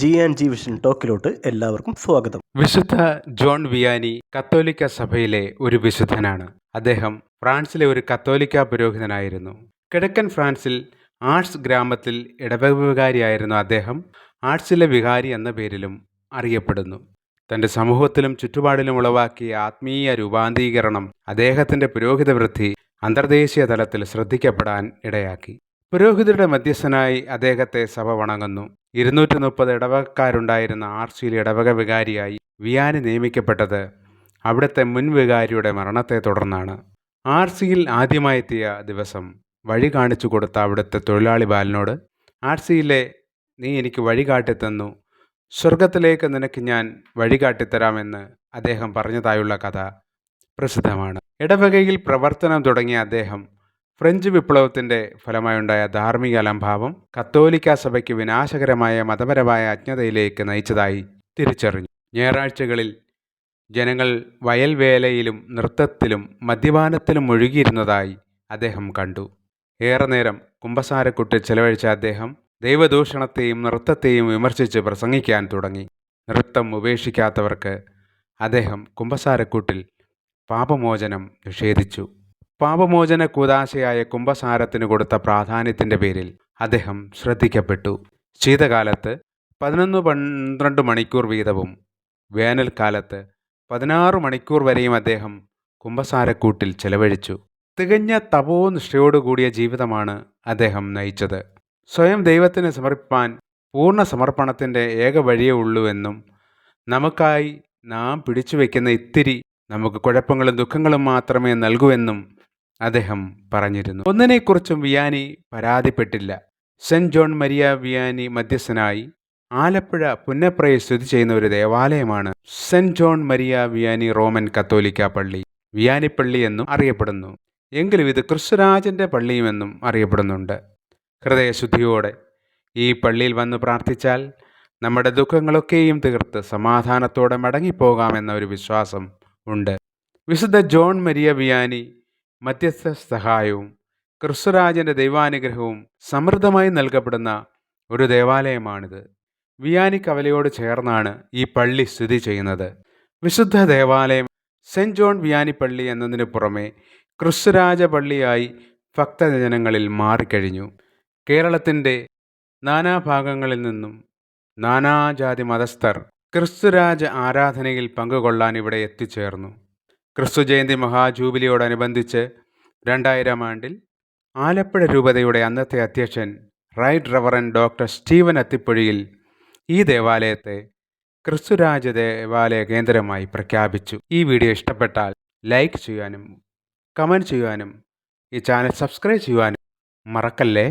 G and G vision ടോക്കിലോട്ട് എല്ലാവർക്കും സ്വാഗതം. വിശുദ്ധ ജോൺ വിയാനി കത്തോലിക്ക സഭയിലെ ഒരു വിശുദ്ധനാണ്. അദ്ദേഹം ഫ്രാൻസിലെ ഒരു കത്തോലിക്ക പുരോഹിതനായിരുന്നു. കിഴക്കൻ ഫ്രാൻസിൽ ആർട്സ് ഗ്രാമത്തിൽ ഇടവക വികാരിയായിരുന്ന അദ്ദേഹം. ആർട്സിലെ വികാരി എന്ന പേരിലും അറിയപ്പെടുന്നു. തന്റെ സമൂഹത്തിലും ചുറ്റുപാടിലും ഉളവാക്കിയ ആത്മീയ രൂപാന്തീകരണം അദ്ദേഹത്തിന്റെ പുരോഹിത വൃത്തി അന്തർദേശീയ തലത്തിൽ ശ്രദ്ധിക്കപ്പെടാൻ ഇടയാക്കി. പുരോഹിതരുടെ മധ്യസ്ഥനായി അദ്ദേഹത്തെ സഭ വണങ്ങുന്നു. ഇരുന്നൂറ്റി മുപ്പത് ഇടവകക്കാരുണ്ടായിരുന്ന ആർസിയിൽ ഇടവക വികാരിയായി വിയാനി നിയമിക്കപ്പെട്ടത് അവിടുത്തെ മുൻ വികാരിയുടെ മരണത്തെ തുടർന്നാണ്. ആർസിയിൽ ആദ്യമായെത്തിയ ദിവസം വഴി കാണിച്ചു കൊടുത്ത അവിടുത്തെ തൊഴിലാളി ബാലനോട് ആർസിയിലെ നീ എനിക്ക് വഴി കാട്ടിത്തന്നു. സ്വർഗത്തിലേക്ക് നിനക്ക് ഞാൻ വഴി കാട്ടിത്തരാമെന്ന് അദ്ദേഹം പറഞ്ഞതായുള്ള കഥ പ്രസിദ്ധമാണ്. ഇടവകയിൽ പ്രവർത്തനം തുടങ്ങിയ അദ്ദേഹം ഫ്രഞ്ച് വിപ്ലവത്തിന്റെ ഫലമായുണ്ടായ ധാർമ്മിക അലംഭാവം കത്തോലിക്ക സഭയ്ക്ക് വിനാശകരമായ മതപരമായ അജ്ഞതയിലേക്ക് നയിച്ചതായി തിരിച്ചറിഞ്ഞു. ഞായറാഴ്ചകളിൽ ജനങ്ങൾ വയൽവേലയിലും നൃത്തത്തിലും മദ്യപാനത്തിലും മുഴുകിയിരുന്നതായി അദ്ദേഹം കണ്ടു. ഏറെ നേരം കുമ്പസാരക്കുട്ടിൽ ചെലവഴിച്ച അദ്ദേഹം ദൈവദൂഷണത്തെയും നൃത്തത്തെയും വിമർശിച്ച് പ്രസംഗിക്കാൻ തുടങ്ങി. നൃത്തം ഉപേക്ഷിക്കാത്തവർക്ക് അദ്ദേഹം കുമ്പസാരക്കൂട്ടിൽ പാപമോചനം നിഷേധിച്ചു. പാപമോചന കൂതാശയായ കുംഭസാരത്തിന് കൊടുത്ത പ്രാധാന്യത്തിന്റെ പേരിൽ അദ്ദേഹം ശ്രദ്ധിക്കപ്പെട്ടു. ശീതകാലത്ത് പതിനൊന്ന് പന്ത്രണ്ട് മണിക്കൂർ വീതവും വേനൽക്കാലത്ത് പതിനാറ് മണിക്കൂർ വരെയും അദ്ദേഹം കുംഭസാരക്കൂട്ടിൽ ചെലവഴിച്ചു. തികഞ്ഞ തപോനിഷ്ഠയോടുകൂടിയ ജീവിതമാണ് അദ്ദേഹം നയിച്ചത്. സ്വയം ദൈവത്തിന് സമർപ്പാൻ പൂർണ സമർപ്പണത്തിന്റെ ഏക വഴിയേ ഉള്ളൂവെന്നും നമുക്കായി നാം പിടിച്ചു വയ്ക്കുന്ന ഇത്തിരി നമുക്ക് കുഴപ്പങ്ങളും ദുഃഖങ്ങളും മാത്രമേ നൽകൂവെന്നും അദ്ദേഹം പറഞ്ഞിരുന്നു. ഒന്നിനെക്കുറിച്ചും വിയാനി പരാതിപ്പെട്ടില്ല. സെന്റ് ജോൺ മരിയ വിയാനി മധ്യസ്ഥനായി ആലപ്പുഴ പുന്നപ്രയെ സ്ഥിതി ചെയ്യുന്ന ഒരു ദേവാലയമാണ് Saint John Maria Vianney Roman കത്തോലിക്ക പള്ളി. വിയാനിപ്പള്ളി എന്നും അറിയപ്പെടുന്നു. എങ്കിലും ഇത് ക്രിസ്തുരാജന്റെ പള്ളിയുമെന്നും അറിയപ്പെടുന്നുണ്ട്. ഹൃദയശുദ്ധിയോടെ ഈ പള്ളിയിൽ വന്ന് പ്രാർത്ഥിച്ചാൽ നമ്മുടെ ദുഃഖങ്ങളൊക്കെയും തീർത്ത് സമാധാനത്തോടെ മടങ്ങിപ്പോകാമെന്ന ഒരു വിശ്വാസം ഉണ്ട്. വിശുദ്ധ ജോൺ മരിയ വിയാനി മധ്യസ്ഥ സഹായവും ക്രിസ്തുരാജന്റെ ദൈവാനുഗ്രഹവും സമൃദ്ധമായി നൽകപ്പെടുന്ന ഒരു ദേവാലയമാണിത്. വിയാനി കവലയോട് ചേർന്നാണ് ഈ പള്ളി സ്ഥിതി ചെയ്യുന്നത്. വിശുദ്ധ ദേവാലയം സെന്റ് ജോൺ വിയാനി പള്ളി എന്നതിന് പുറമെ ക്രിസ്തുരാജ പള്ളിയായി ഭക്തജനങ്ങളിൽ മാറിക്കഴിഞ്ഞു. കേരളത്തിന്റെ നാനാഭാഗങ്ങളിൽ നിന്നും നാനാജാതി മതസ്ഥർ ക്രിസ്തുരാജ ആരാധനയിൽ പങ്കുകൊള്ളാൻ ഇവിടെ എത്തിച്ചേർന്നു. ക്രിസ്തു ജയന്തി മഹാജൂബിലിയോടനുബന്ധിച്ച് രണ്ടായിരം ആണ്ടിൽ ആലപ്പുഴ രൂപതയുടെ അന്നത്തെ അധ്യക്ഷൻ right reverend doctor Steven Athipozhiyil ഈ ദേവാലയത്തെ ക്രിസ്തുരാജ ദേവാലയ കേന്ദ്രമായി പ്രഖ്യാപിച്ചു. ഈ വീഡിയോ ഇഷ്ടപ്പെട്ടാൽ ലൈക്ക് ചെയ്യാനും കമന്റ് ചെയ്യാനും ഈ ചാനൽ സബ്സ്ക്രൈബ് ചെയ്യുവാനും മറക്കല്ലേ?